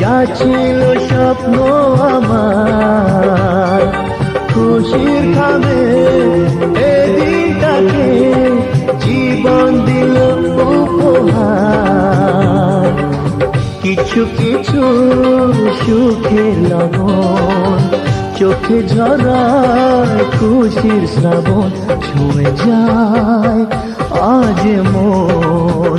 যা স্বপ্ন আমার। খুশির খাবে এদিনটাকে জীবন দিল উপহার। কিছু কিছু সুখের লবণ, চোখে ঝরায় খুশির শ্রাবণ, ছুঁয়ে যায় আজ মন।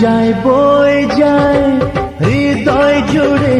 যায় বই যায়, হৃদয় জুড়ে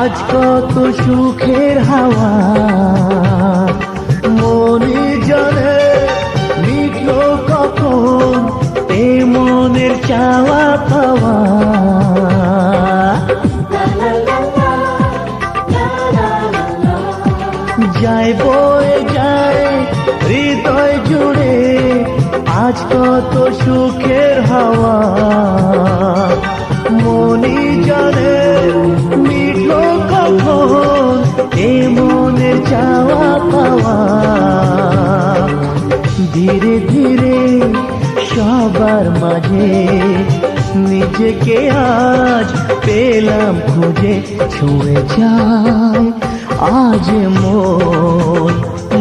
আজ কত সুখের হাওয়া। মনে জানে মিটল কখন এ মনের চাওয়া পাওয়া। যায়, বয়ে যায় হৃদয় জুড়ে আজ কত সুখের হাওয়া। মনি জানে মিটল কখন, এ মনের চাওয়া পাওয়া। ধীরে ধীরে সবার মাঝে নিজেকে আজ পেলাম খুঁজে ছুঁয়ে যায় আজ মন।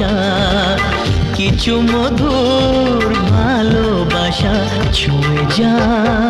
আশা কিছু মধুর ভালোবাসা ছুঁয়ে যায়